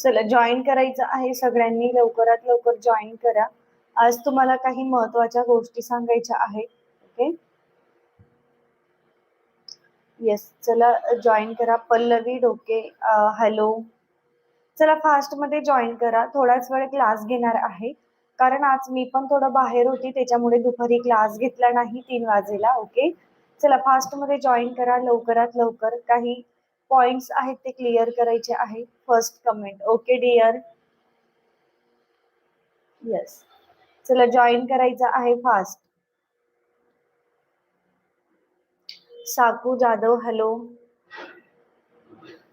चला जॉईन करायचं आहे सगळ्यांनी. लवकरात लवकर जॉईन करा. आज तुम्हाला काही महत्त्वाच्या गोष्टी सांगायच्या आहेत. ओके येस चला जॉईन करा. पल्लवी डोके हॅलो चला फास्टमध्ये जॉईन करा. थोडाच वेळ क्लास घेणार आहे. कारण आज मी पण थोडं बाहेर होती त्याच्यामुळे दुपारी क्लास घेतला नाही तीन वाजेला. ओके चला फास्टमध्ये जॉईन करा. लवकरात लवकर काही पॉइंट्स आहेत ते क्लिअर करायचे आहे. First comment okay dear yes चला जॉईन करायचं आहे fast Saku Jadhav hello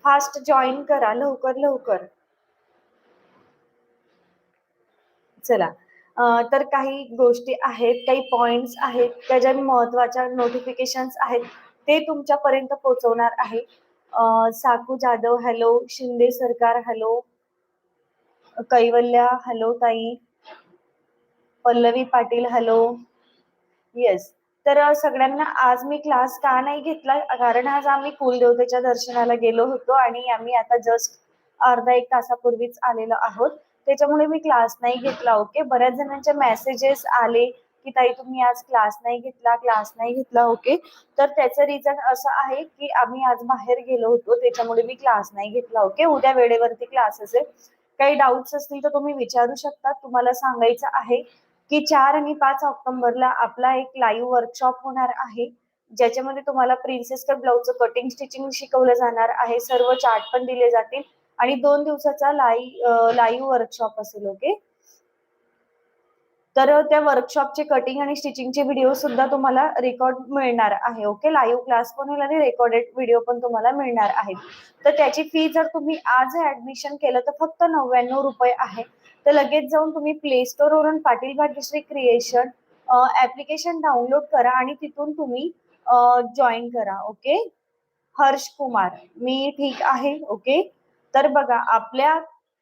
fast join करा. लवकर लवकर. चला. तर काही गोष्टी आहेत काही पॉइंट्स आहेत त्या ज्या महत्त्वाच्या नोटिफिकेशन आहेत ते तुमच्यापर्यंत पोहोचवणार आहे. साकू जाधव हॅलो शिंदे सरकार हॅलो कैवल्या हॅलो ताई पल्लवी पाटील हॅलो येस. तर सगळ्यांना आज मी क्लास का नाही घेतला? कारण आज आम्ही कुलदेवतेच्या दर्शनाला गेलो होतो आणि आम्ही आता जस्ट अर्धा एक तासापूर्वीच आलेलो आहोत. त्याच्यामुळे मी क्लास नाही घेतला ओके? बऱ्याच जणांचे मेसेजेस आले की ताई तुम्ही आज क्लास नाही घेतला क्लास नाही घेतला ओके तर त्याचं रिझन असं आहे की आम्ही आज बाहेर गेलो होतो त्याच्यामुळे मी क्लास नाही घेतला ओके उद्या वेळेवरती क्लास असेल काही डाऊट्स असतील तर तुम्ही विचारू शकता. तुम्हाला सांगायचं आहे की चार आणि पाच ऑक्टोबरला आपला एक लाईव्ह वर्कशॉप होणार आहे ज्याच्यामध्ये तुम्हाला प्रिन्सेस कट ब्लाऊजचं कटिंग स्टिचिंग शिकवलं जाणार आहे. सर्व चार्ट पण दिले जातील. आणि दोन दिवसाचा लाईव्ह लाईव्ह वर्कशॉप असेल ओके तर त्या वर्कशॉपचे कटिंग आणि स्टिचिंगचे व्हिडिओ सुद्धा तुम्हाला रेकॉर्ड मिळणार आहे ओके लाईव्ह क्लास पण होईल आणि रेकॉर्डेड व्हिडिओ पण तुम्हाला मिळणार आहेत. तर त्याची फी जर तुम्ही आज ऍडमिशन केलं तर फक्त नव्याण्णव रुपये आहे. तर लगेच जाऊन तुम्ही प्ले स्टोर वरून Patil Bhagyashree creation application download करा आणि तिथून तुम्ही जॉईन करा ओके हर्ष कुमार मी ठीक आहे ओके तर बघा आपल्या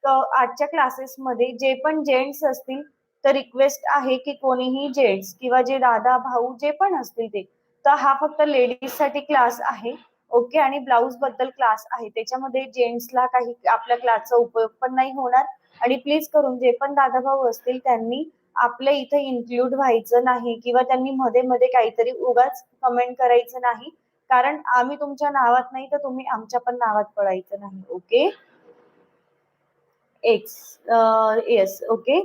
आजच्या क्लासेसमध्ये जे पण जेंट्स असतील तर रिक्वेस्ट आहे की कोणीही जेंट्स किंवा जे दादा भाऊ जे पण असतील ते तर हा फक्त लेडीजसाठी क्लास आहे. ओके आणि ब्लाऊजबद्दल क्लास आहे. त्याच्यामध्ये जेंट्सला काही आपल्या क्लासचा उपयोग पण नाही होणार. आणि प्लीज करून जे पण दादा भाऊ असतील त्यांनी आपल्या इथे इन्क्लूड व्हायचं नाही किंवा त्यांनी मध्ये मध्ये काहीतरी उगाच कमेंट करायचं नाही. कारण आम्ही तुमच्या नावात नाही तर तुम्ही आमच्या पण नावात पडायचं नाही. ओके एक्स येस ओके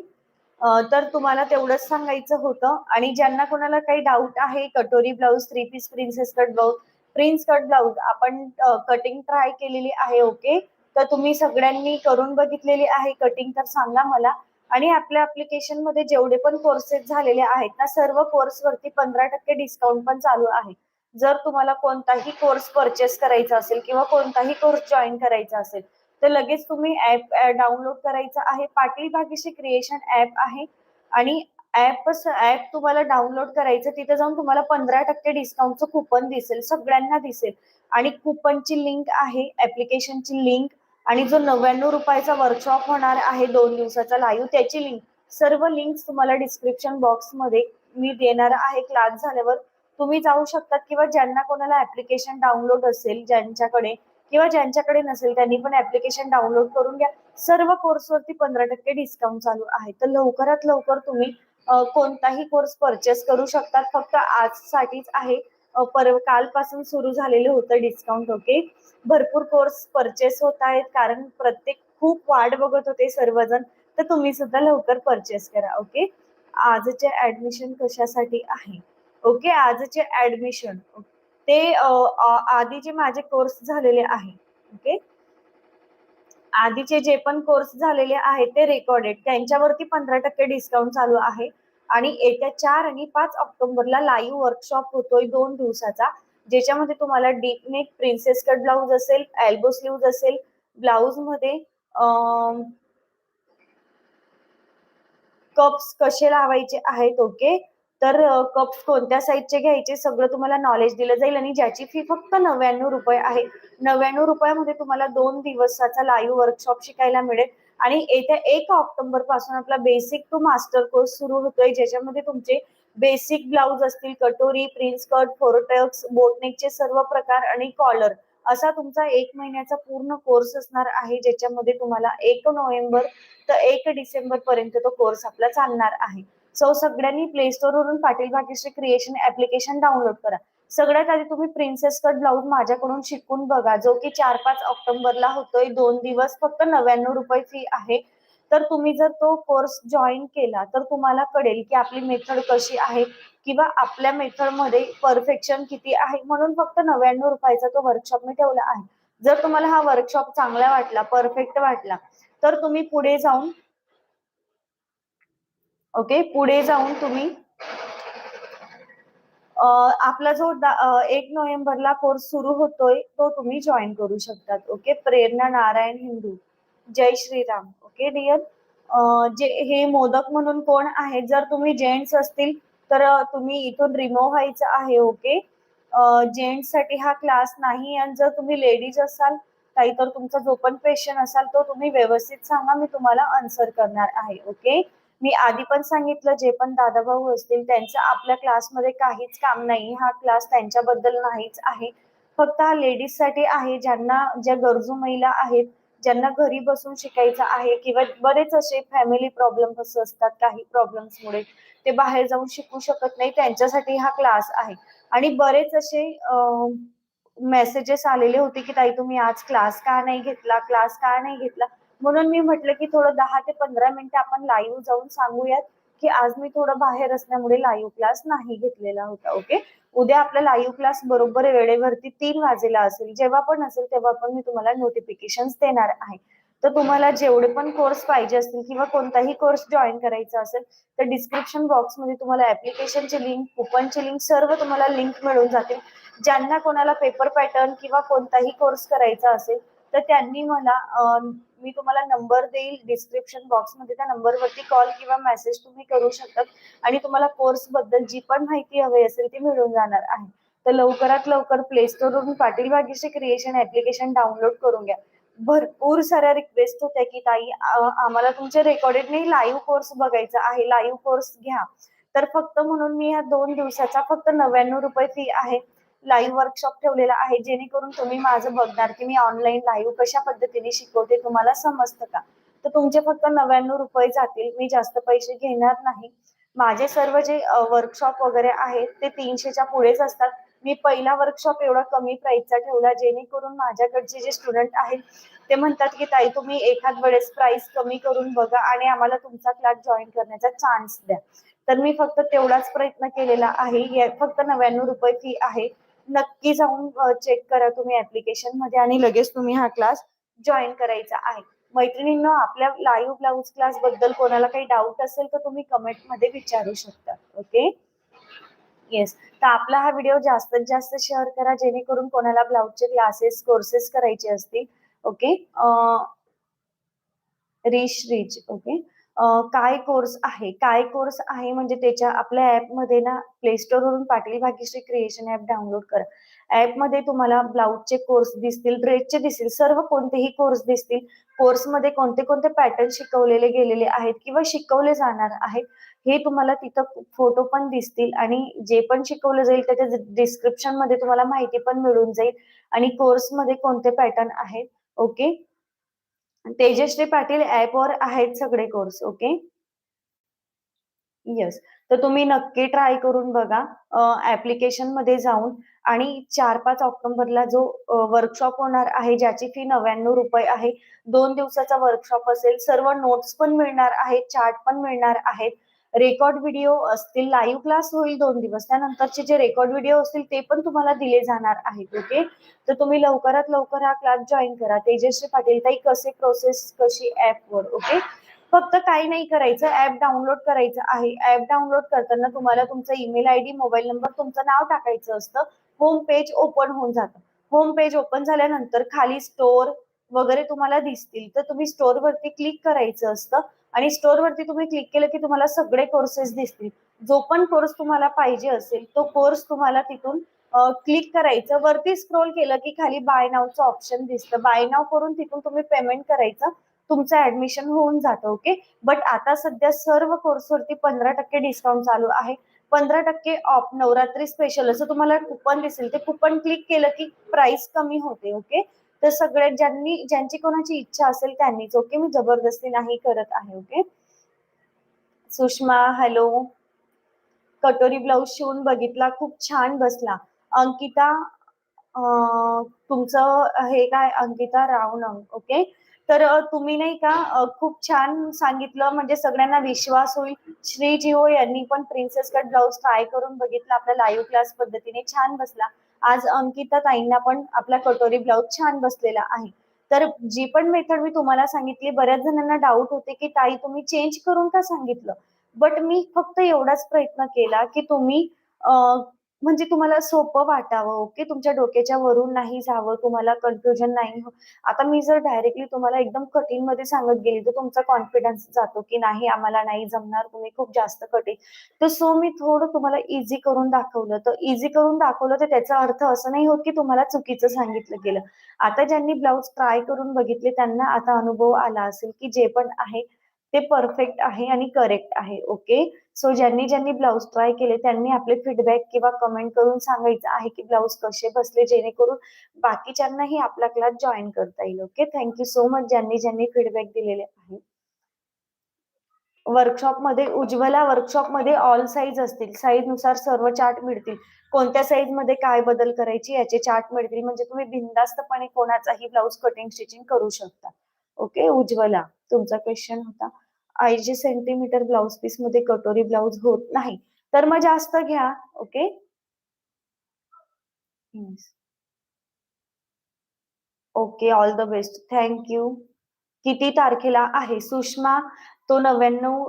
तर तुम्हाला तेवढंच सांगायचं होतं. आणि ज्यांना कोणाला काही डाऊट आहे कटोरी blouse three piece princess cut blouse prince cut blouse आपण कटिंग ट्राय केलेली आहे ओके तर तुम्ही सगळ्यांनी करून बघितलेली आहे कटिंग तर सांगा मला. आणि आपल्या ऍप्लिकेशनमध्ये जेवढे पण कोर्सेस झालेले आहेत ना सर्व कोर्स वरती पंधरा टक्के डिस्काउंट पण चालू आहे. जर तुम्हाला कोणताही कोर्स परचेस करायचा असेल किंवा कोणताही कोर्स जॉईन करायचा असेल तर लगेच तुम्ही ऍप डाउनलोड करायचं आहे. पाटील भाग्यश्री क्रिएशन ऍप आहे. आणि ऍप ऍप तुम्हाला डाउनलोड करायचं तिथे जाऊन तुम्हाला पंधरा टक्के डिस्काउंटचं कुपन दिसेल. सगळ्यांना दिसेल. आणि कुपनची लिंक आहे ऍप्लिकेशनची लिंक आणि जो नव्याण्णव रुपयाचा वर्कशॉप होणार आहे दोन दिवसाचा लाईव्ह त्याची लिंक सर्व लिंक्स तुम्हाला डिस्क्रिप्शन बॉक्समध्ये मी देणार आहे. क्लास झाल्यावर तुम्ही जाऊ शकतात किंवा ज्यांना कोणाला ऍप्लिकेशन डाउनलोड असेल ज्यांच्याकडे किंवा ज्यांच्याकडे नसेल त्यांनी पण ऍप्लिकेशन डाउनलोड करून घ्या. सर्व कोर्सवरती पंधरा टक्के डिस्काउंट चालू आहे. तर लवकरात लवकर तुम्ही कोणताही कोर्स परचेस करू शकतात. फक्त आजसाठीच आहे. अ, पर कालपासून सुरू झालेलं होतं डिस्काउंट ओके भरपूर कोर्स परचेस होत आहेत. कारण प्रत्येक खूप वाट बघत होते सर्वजण. तर तुम्ही सुद्धा लवकर परचेस करा ओके आजचे ऍडमिशन कशासाठी आहे? ओके आजचे ऍडमिशन ओके ते आधी जे आधीचे माझे कोर्स झालेले आहे ओके आधीचे जे पण कोर्स झालेले आहेत ते रेकॉर्डेड त्यांच्यावरती पंधरा टक्के डिस्काउंट चालू आहे. आणि येत्या चार आणि पाच ऑक्टोबरला लाईव्ह वर्कशॉप होतोय दोन दिवसाचा ज्याच्यामध्ये तुम्हाला deep neck princess cut blouse असेल एल्बो स्लीव्ज असेल ब्लाऊजमध्ये कप्स कसे लावायचे आहेत ओके तर कप्स कोणत्या साईजचे घ्यायचे सगळं तुम्हाला नॉलेज दिलं जाईल आणि ज्याची फी फक्त नव्याण्णव रुपये आहे. नव्याण्णव रुपयामध्ये तुम्हाला दोन दिवसाचा लाईव्ह वर्कशॉप शिकायला मिळेल. आणि येत्या एक ऑक्टोबरपासून आपला बेसिक टू मास्टर कोर्स सुरू होतोय ज्याच्यामध्ये तुमचे बेसिक ब्लाऊज असतील कटोरी प्रिन्स कट फोरटक्स बोटनेकचे सर्व प्रकार आणि कॉलर असा तुमचा एक महिन्याचा पूर्ण कोर्स असणार आहे ज्याच्यामध्ये तुम्हाला एक नोव्हेंबर तर एक डिसेंबर पर्यंत तो कोर्स आपला चालणार आहे. सो सगळ्यांनी प्ले स्टोर वरून Patil Bhagyashree creation application download करा. सगळ्यात आधी तुम्ही प्रिन्सेस कट ब्लाऊज माझ्याकडून शिकून बघा. जो की चार पाच ऑक्टोबरला होतोय दोन दिवस फक्त नव्याण्णव रुपये फी आहे. तर तुम्ही जर तो कोर्स जॉईन केला तर तुम्हाला कळेल की आपली मेथड कशी आहे किंवा आपल्या मेथडमध्ये परफेक्शन किती आहे. म्हणून फक्त नव्याण्णव रुपयाचा तो वर्कशॉप मी ठेवला आहे. जर तुम्हाला हा वर्कशॉप चांगला वाटला परफेक्ट वाटला तर तुम्ही पुढे जाऊन ओके पुढे जाऊन तुम्ही आपला जो एक नोव्हेंबरला कोर्स सुरू होतोय तो तुम्ही जॉईन करू शकतात ओके? प्रेरणा नारायण हिंदू जय श्रीराम ओके डिअर जे हे मोदक म्हणून कोण आहे जर तुम्ही जेंट्स असतील तर तुम्ही इथून रिमूव्ह व्हायचं आहे ओके? जेंट्ससाठी हा क्लास नाही आणि जर तुम्ही लेडीज असाल काही तर तुमचा जो पण क्वेश्चन असाल तो तुम्ही व्यवस्थित सांगा मी तुम्हाला आन्सर करणार आहे ओके? मी आधी पण सांगितलं जे पण दादा भाऊ असतील त्यांचं आपल्या क्लासमध्ये काहीच काम नाही. हा क्लास त्यांच्याबद्दल नाहीच आहे. फक्त हा लेडीजसाठी आहे ज्यांना ज्या गरजू महिला आहेत ज्यांना घरी बसून शिकायचं आहे किंवा बरेच असे फॅमिली प्रॉब्लेम असं असतात काही प्रॉब्लेम्समुळे ते बाहेर जाऊन शिकू शकत नाही. त्यांच्यासाठी हा क्लास आहे. आणि बरेच असे मेसेजेस आलेले होते की ताई तुम्ही आज क्लास का नाही घेतला? क्लास का नाही घेतला? म्हणून मी म्हटलं की थोडं दहा ते पंधरा मिनिटं आपण लाईव्ह जाऊन सांगूयात की आज मी थोडं बाहेर असल्यामुळे लाईव्ह क्लास नाही घेतलेला होता ओके उद्या आपला लाईव्ह क्लास बरोबर वेळेवरती तीन वाजेला असेल. जेव्हा पण असेल तेव्हा पण मी तुम्हाला नोटिफिकेशन देणार आहे. तर तुम्हाला जेवढे पण कोर्स पाहिजे असतील किंवा कोणताही कोर्स जॉईन करायचा असेल तर डिस्क्रिप्शन बॉक्समध्ये तुम्हाला ऍप्लिकेशनची लिंक कुपनची लिंक सर्व तुम्हाला लिंक मिळून जातील. ज्यांना कोणाला पेपर पॅटर्न किंवा कोणताही कोर्स करायचा असेल तर त्यांनी मला मी तुम्हाला नंबर देईल डिस्क्रिप्शन बॉक्समध्ये त्या नंबरवरती कॉल किंवा मेसेज तुम्ही करू शकतात. आणि तुम्हाला कोर्सबद्दल जी पण माहिती हवी असेल ती मिळून जाणार आहे. तर लवकरात लवकर प्ले स्टोरवरून पाटील बागेचे क्रिएशन ऍप्लिकेशन डाउनलोड करून घ्या. भरपूर साऱ्या रिक्वेस्ट होत्या की ताई आम्हाला तुमचे रेकॉर्डेड नाही लाईव्ह कोर्स बघायचा आहे लाईव्ह कोर्स घ्या. तर फक्त म्हणून मी ह्या दोन दिवसाचा फक्त नव्याण्णव रुपये फी आहे. लाईव्ह वर्कशॉप ठेवलेला आहे जेणेकरून तुम्ही माझं बघणार की मी ऑनलाईन लाईव्ह कशा पद्धतीने शिकवते तुम्हाला समजतं का? तर तुमचे फक्त नव्याण्णव रुपये जातील मी जास्त पैसे घेणार नाही. माझे सर्व जे वर्कशॉप वगैरे आहेत ते तीनशेच्या पुढेच असतात. मी पहिला वर्कशॉप एवढा कमी प्राइसचा ठेवला जेणेकरून माझ्याकडचे जे स्टुडंट आहेत ते म्हणतात की ताई तुम्ही एखाद वेळेस प्राइस कमी करून बघा आणि आम्हाला तुमचा क्लास जॉईन करण्याचा चान्स द्या. तर मी फक्त तेवढाच प्रयत्न केलेला आहे. फक्त नव्याण्णव रुपये फी आहे. नक्की जाऊन चेक करा तुम्ही ऍप्लिकेशनमध्ये आणि लगेच तुम्ही हा क्लास जॉईन करायचा आहे. मैत्रिणींना आपल्या लाईव्ह ब्लाऊज क्लासबद्दल कोणाला काही डाऊट असेल तर तुम्ही कमेंटमध्ये विचारू शकता ओके येस तर आपला हा व्हिडिओ जास्तीत जास्त शेअर करा जेणेकरून कोणाला ब्लाऊजचे क्लासेस कोर्सेस करायचे असतील ओके रिच रिच ओके काय कोर्स आहे? काय कोर्स आहे? म्हणजे त्याच्या आपल्या ऍपमध्ये ना प्ले स्टोर वरून Patil Bhagyashree creation app download करा. ऍपमध्ये तुम्हाला ब्लाऊजचे कोर्स दिसतील ड्रेसचे दिसतील सर्व कोणतेही कोर्स दिसतील. कोर्समध्ये कोणते कोणते पॅटर्न शिकवलेले गेलेले आहेत किंवा शिकवले जाणार आहेत हे तुम्हाला तिथं फोटो पण दिसतील आणि जे पण शिकवलं जाईल त्याच्या डिस्क्रिप्शनमध्ये तुम्हाला माहिती पण मिळून जाईल आणि कोर्समध्ये कोणते पॅटर्न आहेत. ओके तेजश्री पाटील ऍपवर आहेत सगळे कोर्स ओके येस तर तुम्ही नक्की ट्राय करून बघा. ऍप्लिकेशनमध्ये जाऊन आणि चार पाच ऑक्टोबरला जो वर्कशॉप होणार आहे ज्याची फी नव्याण्णव रुपये आहे दोन दिवसाचा वर्कशॉप असेल. सर्व नोट्स पण मिळणार आहेत चार्ट पण मिळणार आहेत. रेकॉर्ड व्हिडिओ असतील लाईव्ह क्लास होईल दोन दिवस. त्यानंतरचे जे रेकॉर्ड व्हिडिओ असतील ते पण तुम्हाला दिले जाणार आहेत ओके? तर तुम्ही लवकरात लवकर हा क्लास जॉईन करा. तेजश्री पाटील ताई कसे प्रोसेस कशी ऍपवर ओके? फक्त काही नाही करायचं ऍप डाउनलोड करायचं आहे. ऍप डाउनलोड करताना तुम्हाला तुमचा email I D mobile number तुमचं नाव टाकायचं असतं. होम पेज ओपन होऊन जातं. होम पेज ओपन झाल्यानंतर खाली स्टोर वगैरे तुम्हाला दिसतील तर तुम्ही स्टोर वरती क्लिक करायचं असतं. आणि स्टोर वरती तुम्ही क्लिक केलं की तुम्हाला सगळे कोर्सेस दिसतील. जो पण कोर्स तुम्हाला पाहिजे असेल तो कोर्स तुम्हाला तिथून क्लिक करायचं. वरती स्क्रोल केलं की खाली बाय नावचं ऑप्शन दिसतं. बाय नाव करून तिथून तुम्ही पेमेंट करायचं. तुमचं ऍडमिशन होऊन जातं ओके बट आता सध्या सर्व कोर्सवरती पंधरा टक्के डिस्काउंट चालू आहे. पंधरा टक्के ऑफ नवरात्री स्पेशल असं तुम्हाला कुपन दिसेल. ते कुपन क्लिक केलं की प्राइस कमी होते ओके तर सगळे ज्यांनी ज्यांची कोणाची इच्छा असेल त्यांनीच ओके मी जबरदस्ती नाही करत आहे ओके? सुषमा हॅलो. कटोरी ब्लाऊज शिवून बघितला खूप छान बसला. अंकिता तुमचं हे काय? अंकिता रावणंग ओके? तर तुम्ही नाही का खूप छान सांगितलं म्हणजे सगळ्यांना विश्वास होईल. श्री जिओ हो यांनी पण प्रिन्सेस कट ब्लाऊज ट्राय करून बघितला आपला लाईव्ह क्लास पद्धतीने छान बसला. आज अंकिता ताईंना पण आपला कटोरी ब्लाऊज छान बसलेला आहे. तर जी पण मेथड मी तुम्हाला सांगितली बऱ्याच जणांना डाऊट होते की ताई तुम्ही चेंज करून का सांगितलं? बट मी फक्त एवढाच प्रयत्न केला की तुम्ही म्हणजे तुम्हाला सोपं वाटावं ओके? तुमच्या डोक्याच्या वरून नाही जावं तुम्हाला कन्फ्युजन नाही हो. आता मी जर डायरेक्टली तुम्हाला एकदम कठीणमध्ये सांगत गेली तर तुमचा कॉन्फिडन्स जातो की नाही आम्हाला नाही जमणार तुम्ही खूप जास्त कठीण. तर सो मी थोडं तुम्हाला इझी करून दाखवलं. तर इझी करून दाखवलं तर त्याचा अर्थ असं नाही होत की तुम्हाला चुकीचं सांगितलं गेलं. आता ज्यांनी ब्लाऊज ट्राय करून बघितले त्यांना आता अनुभव आला असेल की जे पण आहे ते परफेक्ट आहे आणि करेक्ट आहे ओके सो ज्यांनी ज्यांनी ब्लाऊज ट्राय केले त्यांनी आपले फीडबॅक किंवा कमेंट करून सांगायचं आहे की ब्लाऊज कसे बसले जेणेकरून बाकीच्यांनाही आपला क्लास जॉईन करता येईल ओके थँक्यू सो मच ज्यांनी ज्यांनी फीडबॅक दिलेले आहे. वर्कशॉपमध्ये उज्ज्वला वर्कशॉपमध्ये ऑल साईज असतील. साईजनुसार सर्व चार्ट मिळतील. कोणत्या साईजमध्ये काय बदल करायची याचे चार्ट मिळतील. म्हणजे तुम्ही बिनधास्तपणे कोणाचाही ब्लाऊज कटिंग स्टिचिंग करू शकता. ओके उज्ज्वला तुमचा क्वेश्चन होता. ऐंशी सेंटीमीटर ब्लाऊज पीसमध्ये कटोरी ब्लाऊज होत नाही. तर मग जास्त घ्या okay okay all the best thank you किती तारखेला आहे? सुषमा तो नव्याण्णव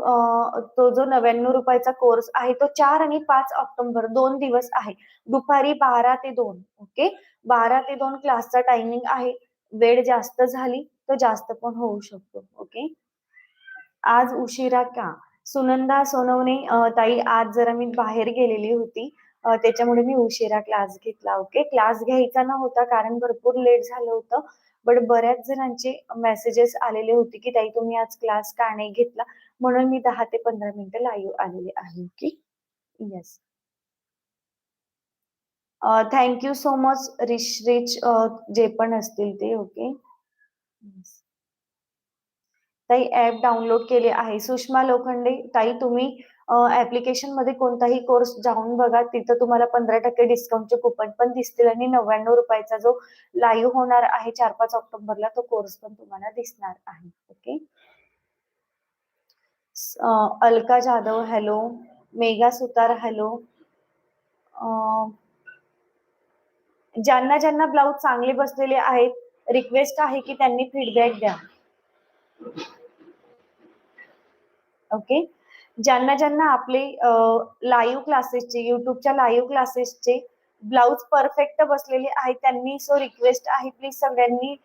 तो जो नव्याण्णव रुपयाचा कोर्स आहे तो चार आणि पाच ऑक्टोबर दोन दिवस आहे. दुपारी बारा ते दोन ओके बारा ते दोन क्लासचा टायमिंग आहे. वेळ जास्त झाली तर जास्त पण होऊ शकतो ओके आज उशिरा का? सुनंदा सोनवणे ताई आज जरा मी बाहेर गेलेली होती. त्याच्यामुळे मी उशिरा क्लास घेतला ओके क्लास घ्यायचा नव्हता कारण भरपूर लेट झालं होतं. बट बऱ्याच जणांचे मेसेजेस आलेले होते की ताई तुम्ही आज क्लास का नाही घेतला? म्हणून मी दहा ते पंधरा मिनिटं लाईव्ह आलेले आहे okay yes thank you so much rich rich जे पण असतील ते ओके ताई ऍप डाउनलोड केले आहे. सुषमा लोखंडे ताई तुम्ही ऍप्लिकेशनमध्ये कोणताही कोर्स जाऊन बघा. तिथं तुम्हाला पंधरा टक्के डिस्काउंटचे कुपन पण दिसतील आणि नव्याण्णव रुपयाचा जो लाईव्ह होणार आहे चार पाच ऑक्टोबरला तो कोर्स पण तुम्हाला दिसणार आहे. Okay Alka Jadhav hello Megha Sutar hello ज्यांना ज्यांना ब्लाऊज चांगले बसलेले आहेत रिक्वेस्ट आहे की त्यांनी फीडबॅक द्या. ओके ज्यांना ज्यांना आपले लाईव्ह क्लासेसचे युट्यूबच्या लाईव्ह क्लासेसचे ब्लाऊज परफेक्ट बसलेले आहेत त्यांनी सो रिक्वेस्ट आहे प्लीज सगळ्यांनी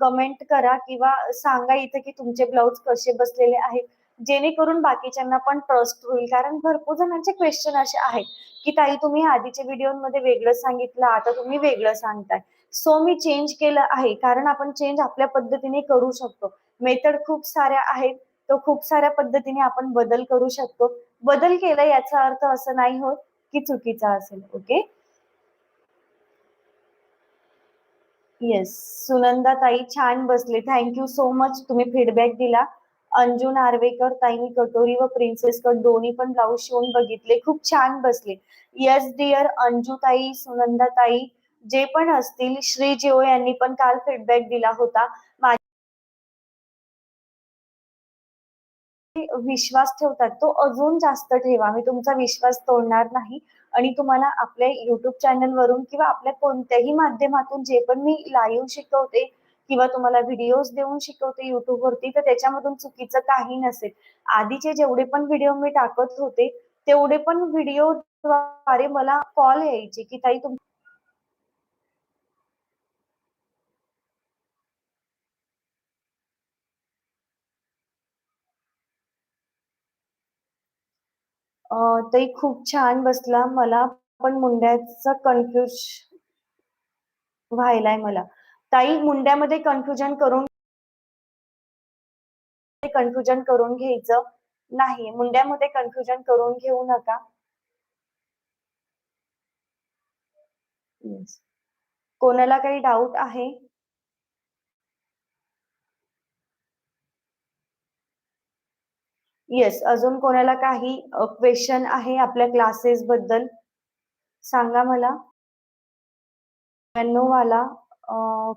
कमेंट करा किंवा सांगा इथे की तुमचे ब्लाऊज कसे बसलेले आहेत. जेणेकरून बाकीच्यांना पण ट्रस्ट होईल. कारण भरपूर जणांचे क्वेश्चन असे आहेत की ताई तुम्ही आधीच्या व्हिडिओमध्ये वेगळं सांगितलं आता तुम्ही वेगळं सांगताय. सो मी चेंज केलं आहे. कारण आपण चेंज आपल्या पद्धतीने करू शकतो. मेथड खूप साऱ्या आहेत. तो खूप साऱ्या पद्धतीने आपण बदल करू शकतो. बदल केला याचा अर्थ असं नाही होत की चुकीचा असेल ओके? येस सुनंदा ताई छान बसले. थँक्यू सो मच तुम्ही फीडबॅक दिला. अंजू नार्वेकर ताईनी कटोरी व प्रिन्सेस कट दोन्ही पण ब्लाऊज शिवून बघितले. खूप छान बसले. येस डिअर अंजू ताई सुनंदा ताई जे पण असतील श्री जिओ यांनी पण काल फीडबॅक दिला होता. विश्वास ठेवतात तो अजून जास्त ठेवा. मी तुमचा विश्वास तोडणार नाही आणि तुम्हाला आपल्या युट्यूब चॅनल वरून किंवा आपल्या कोणत्याही माध्यमातून जे पण मी लाईव्ह शिकवते किंवा तुम्हाला व्हिडिओज देऊन शिकवते युट्यूब वरती तर त्याच्यामधून चुकीचं काही नसेल. आधीचे जेवढे पण व्हिडिओ मी टाकत होते तेवढे पण व्हिडिओ द्वारे मला कॉल यायचे की ताई तुम तरी खूप छान बसला. मला पण मुंड्याचा कन्फ्युज व्हायलाय मला. ताई मुंड्यामध्ये कन्फ्युजन करून कन्फ्युजन करून घ्यायचं नाही. मुंड्यामध्ये कन्फ्युजन करून घेऊ नका. कोणाला काही डाऊट आहे? येस अजून कोणाला काही क्वेश्चन आहे आपल्या क्लासेस बद्दल? सांगा मला. वाला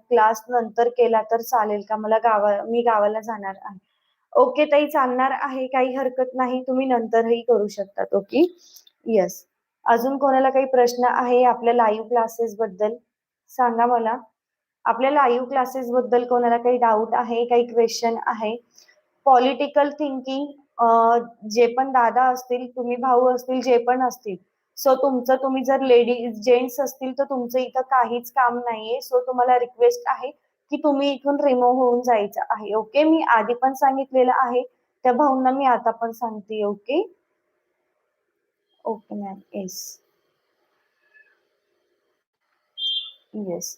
क्लास नंतर केला तर चालेल का? मला गावा मी गावाला जाणार आहे. ओके ताई चालणार आहे काही हरकत नाही तुम्ही नंतरही करू शकतात ओके येस अजून कोणाला काही प्रश्न आहे आपल्या लाईव्ह क्लासेस बद्दल? सांगा मला. आपल्या लाईव्ह क्लासेस बद्दल कोणाला काही डाऊट आहे काही क्वेश्चन आहे? पॉलिटिकल थिंकिंग जे पण दादा असतील तुम्ही भाऊ असतील जे पण असतील. सो तुमचं तुम्ही जर लेडीज जेंट्स असतील तर तुमचं इथं काहीच काम नाहीये. सो तुम्हाला रिक्वेस्ट आहे की तुम्ही इथून रिमूव्ह होऊन जायचं आहे. ओके मी आधी पण सांगितलेलं आहे. त्या भाऊंना मी आता पण सांगते okay okay ma'am yes yes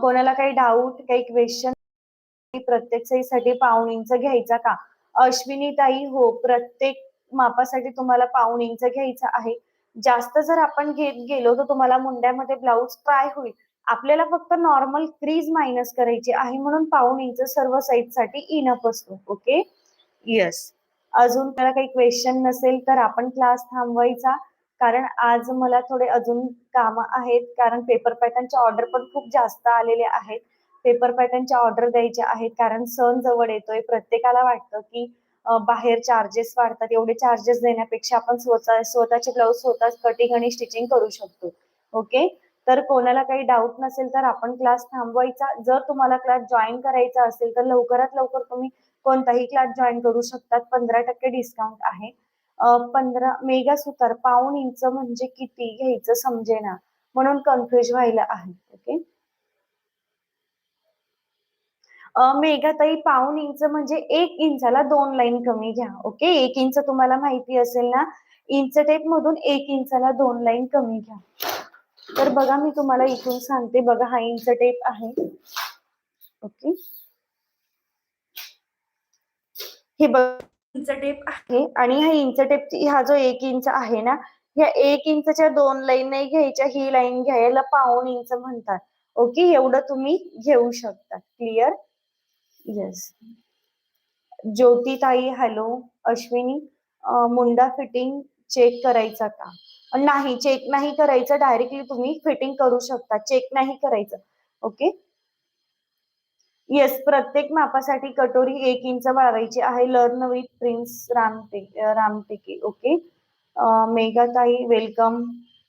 कोणाला काही डाऊट काही क्वेश्चन प्रत्येक साईसाठी पाहुणींचं घ्यायचा का? अश्विनी ताई हो प्रत्येक मापासाठी तुम्हाला पाऊण इंच घ्यायचा आहे. जास्त जर आपण घेत गेलो तर तुम्हाला मुंड्यामध्ये ब्लाऊज ट्राय होईल? आपल्याला फक्त नॉर्मल क्रीज मायनस करायची आहे म्हणून पाऊण इंच सर्व साईजसाठी इनप असतो ओके येस अजून त्याला काही क्वेश्चन नसेल तर आपण क्लास थांबवायचा. कारण आज मला थोडे अजून काम आहेत कारण पेपर पॅटर्नचे ऑर्डर पण खूप जास्त आलेले आहेत. पेपर पॅटर्नच्या ऑर्डर द्यायच्या आहेत. कारण सण जवळ येतोय. प्रत्येकाला वाटतं की बाहेर चार्जेस वाढतात. एवढे चार्जेस देण्यापेक्षा आपण स्वतः स्वतःचे ब्लाऊज स्वतः कटिंग आणि स्टिचिंग करू शकतो. ओके तर कोणाला काही डाऊट नसेल तर आपण क्लास थांबवायचा. जर तुम्हाला क्लास जॉईन करायचा असेल तर लवकरात लवकर तुम्ही कोणताही क्लास जॉईन करू शकतात. पंधरा टक्के डिस्काउंट आहे. पंधरा मेगा सुतार पाऊन इंच म्हणजे किती घ्यायचं समजेना. म्हणून कन्फ्युज व्हायला आहे. ओके मेघाताई पाऊन इंच म्हणजे एक इंचाला दोन लाईन कमी घ्या ओके? एक इंच तुम्हाला माहिती असेल ना इंच टेप मधून एक इंचाला दोन लाईन कमी घ्या. तर बघा मी तुम्हाला इथून सांगते बघा हा इंच टेप आहे. ओके? हे बघा इंच टेप आहे आणि हा इंच टेप हा जो एक इंच आहे ना ह्या एक इंचच्या दोन लाईन नाही घ्यायच्या ही लाईन घ्यायला पाऊन इंच म्हणतात. ओके? एवढं तुम्ही घेऊ शकता. Clear? Yes Jyoti tai hello Ashwini Munda fitting check करायचा का? नाही चेक नाही करायचं. डायरेक्टली तुम्ही फिटिंग करू शकता. चेक नाही करायचं. ओके येस प्रत्येक मापासाठी कटोरी एक इंच वाढवायची आहे. Learn with prince Ramte Ramteke okay Meghatai welcome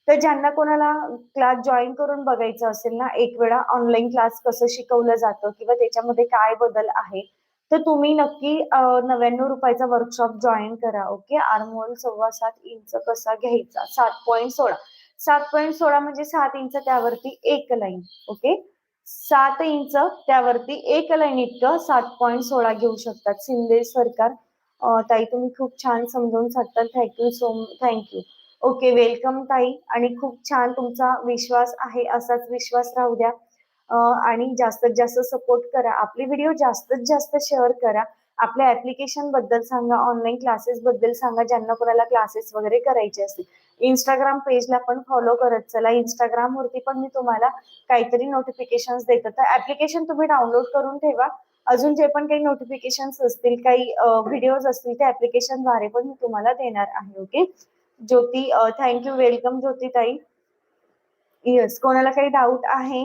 तर ज्यांना कोणाला क्लास जॉईन करून बघायचं असेल ना एक वेळा ऑनलाईन क्लास कसं शिकवलं जातं किंवा त्याच्यामध्ये काय बदल आहे तर तुम्ही नक्की नव्याण्णव रुपयाचा वर्कशॉप जॉईन करा ओके आर्मोल सव्वा सात इंच कसा घ्यायचा? सात पॉईंट सोळा. सात पॉईंट सोळा म्हणजे सात इंच त्यावरती एक लाईन ओके सात इंच त्यावरती एक लाईन इतकं सात पॉईंट सोळा घेऊ शकतात. शिंदे सरकार ताई तुम्ही खूप छान समजावून सांगतात thank you so thank you okay welcome tai. आणि खूप छान तुमचा विश्वास आहे असाच विश्वास राहू द्या. आणि जास्तीत जास्त सपोर्ट करा. आपले व्हिडिओ जास्तीत जास्त शेअर करा. आपल्या ऍप्लिकेशनबद्दल सांगा ऑनलाईन क्लासेस बद्दल सांगा ज्यांना कोणाला क्लासेस वगैरे करायचे असतील. इंस्टाग्राम पेजला पण फॉलो करत चला. इंस्टाग्राम वरती पण मी तुम्हाला काहीतरी नोटिफिकेशन देत. तर ऍप्लिकेशन तुम्ही डाउनलोड करून ठेवा. अजून जे पण काही नोटिफिकेशन असतील काही व्हिडिओज असतील त्या ऍप्लिकेशनद्वारे पण मी तुम्हाला देणार आहे okay Jyoti thank you welcome Jyoti tai yes कोणाला काही डाऊट आहे?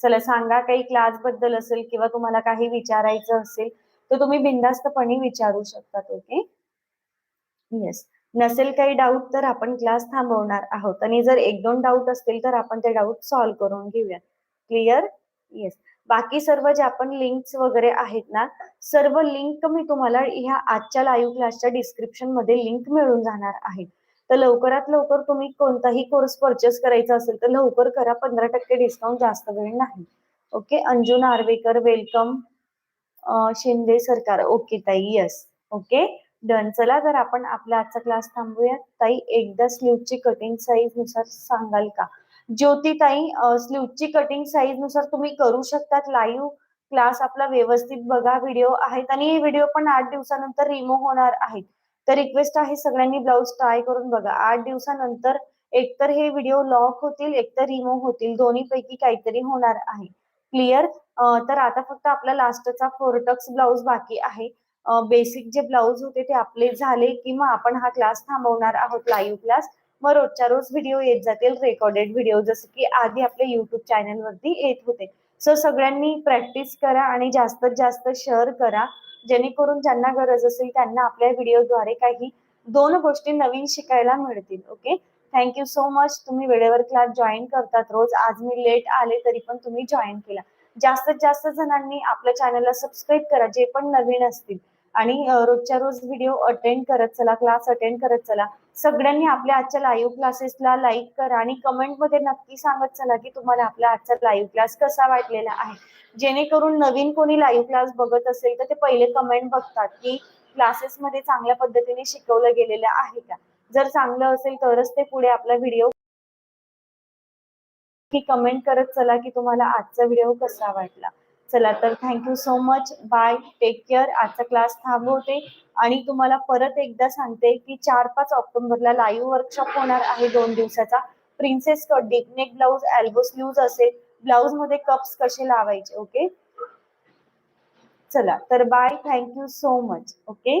चला सांगा काही क्लासबद्दल असेल किंवा तुम्हाला काही विचारायचं असेल तर तुम्ही बिंदास्तपणे विचारू शकता ओके येस नसेल काही डाऊट तर आपण क्लास थांबवणार आहोत. आणि जर एक दोन डाऊट असतील तर आपण ते डाऊट सॉल्व्ह करून घेऊया. क्लिअर येस बाकी सर्व जे आपण लिंक्स वगैरे आहेत ना सर्व लिंक मी तुम्हाला ह्या आजच्या लाईव्ह क्लासच्या डिस्क्रिप्शनमध्ये लिंक मिळून जाणार आहे तर लवकरात लवकर तुम्ही कोणताही कोर्स परचेस करायचा असेल तर लवकर करा पंधरा टक्के डिस्काउंट जास्त वेळ नाही. Okay Anjun Arvekar welcome Shinde Sarkar. Okay tai yes okay done चला तर आपण आपला आजचा क्लास थांबूया. ताई एकदा स्लीवची कटिंग साईजनुसार सांगाल का? ज्योतिताई स्लीवची कटिंग साईजनुसार तुम्ही करू शकतात लाईव्ह क्लास आपला व्यवस्थित बघा. व्हिडिओ आहेत आणि हे व्हिडिओ पण आठ दिवसानंतर रिमूव्ह होणार आहेत. तर रिक्वेस्ट आहे सगळ्यांनी ब्लाऊज ट्राय करून बघा. आठ दिवसानंतर एकतर हे व्हिडिओ लॉक होतील एकतर रिमूव्ह होतील. दोन्ही पैकी काहीतरी होणार आहे. क्लिअर तर आता फक्त आपला लास्टचा फोरटक्स ब्लाऊज बाकी आहे. बेसिक जे ब्लाऊज होते ते आपले झाले किंवा आपण हा क्लास थांबवणार आहोत लाईव्ह क्लास मग रोजच्या रोज व्हिडिओ येत जातील रेकॉर्डेड व्हिडिओ जसं की आधी आपल्या युट्यूब चॅनलवरती येत होते. सो सगळ्यांनी प्रॅक्टिस करा आणि जास्तीत जास्त शेअर करा. जेणेकरून ज्यांना गरज असेल त्यांना आपल्या व्हिडिओद्वारे काही दोन गोष्टी नवीन शिकायला मिळतील ओके थँक्यू सो मच तुम्ही वेळेवर क्लास जॉईन करतात रोज. आज मी लेट आले तरी पण तुम्ही जॉईन केला. जास्तीत जास्त जणांनी आपल्या चॅनलला सबस्क्राईब करा. जे पण नवीन असतील आणि रोजच्या रोज व्हिडिओ अटेंड करत चला क्लास अटेंड करत चला सगळ्यांनी आपल्या आजच्या लाईव्ह क्लासेसला लाईक करा आणि कमेंटमध्ये नक्की सांगत चला की तुम्हाला आपला आजचा लाईव्ह क्लास कसा वाटलेला आहे. जेणेकरून नवीन कोणी लाईव्ह क्लास बघत असेल तर ते पहिले कमेंट बघतात की क्लासेस मध्ये चांगल्या पद्धतीने शिकवलं गेलेलं आहे का? जर चांगलं असेल तरच ते पुढे आपला व्हिडिओ की कमेंट करत चला की तुम्हाला आजचा व्हिडिओ कसा वाटला. चला तर thank you so much bye take care आजचा क्लास थांबवते. आणि तुम्हाला परत एकदा सांगते की चार पाच ऑक्टोबरला लाईव्ह वर्कशॉप होणार आहे दोन दिवसाचा. प्रिन्सेस कट डिकनेक नेक ब्लाऊज एल्बो स्लीव्ज असेल ब्लाऊजमध्ये कप्स कसे लावायचे ओके चला तर bye thank you so much okay